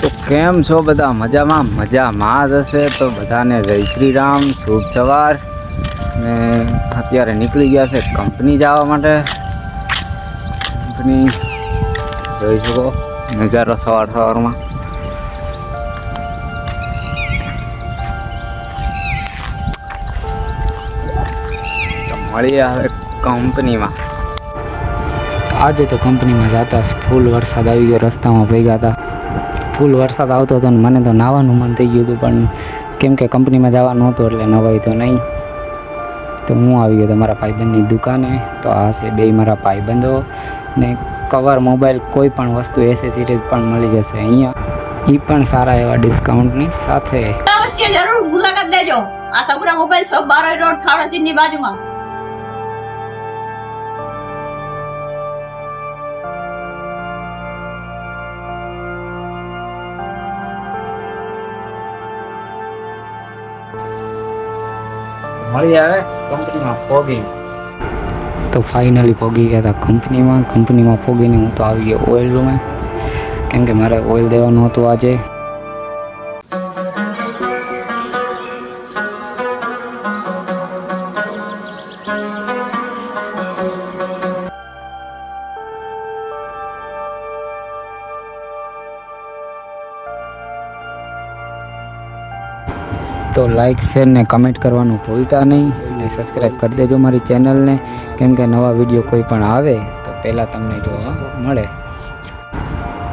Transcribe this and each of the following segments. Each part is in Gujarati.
તો કેમ છો બધા? મજામાં? મજામાં જ હશે તો બધાને જય શ્રી રામ શુભ સવાર. ને અત્યારે નીકળી ગયા છે કંપની જવા માટે. કંપની, જોઈ શકો, નજારો સવાર સવારમાં. મળીએ હવે કંપનીમાં. આજે તો કંપનીમાં જતા ફૂલ વરસાદ આવી ગયો, રસ્તામાં ભેગા હતા. ફૂલ વરસાદ આવતો હતો ને મને તો નાહવાનું મન થઈ ગયું હતું, પણ કેમ કે કંપનીમાં જવાનું હતું એટલે નવાઈ તો નહીં. તો હું આવી ગયો તો મારા ભાઈબંધની દુકાને, તો આ છે બે મારા ભાઈબંધો ને કવર, મોબાઈલ, કોઈ પણ વસ્તુ એસેસરીઝ પણ મળી જશે અહીંયા. એ પણ સારા એવા ડિસ્કાઉન્ટની સાથે. અવશ્ય જરૂર મુલાકાત દેજો આ Sagura mobile shop Baroi road ખાવડાથી બાજુમાં. મળી આવે કંપનીમાં ફોગી તો ફાઇનલી ફોગી ગયા હતા કંપનીમાં. કંપનીમાં ફોગીને હું તો આવી ગયો ઓઇલ રૂમે કેમ કે મારે ઓઇલ દેવાનું હતું આજે. તો લાઇક શેર ને કમેન્ટ કરવાનું ભૂલતા નહીં ને સબસ્ક્રાઈબ કરી દેજો મારી ચેનલને કેમ કે નવા વીડિયો કોઈ પણ આવે, તો પહેલાં તમને જોવા મળે.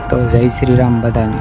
તો જય શ્રી રામ બધાને.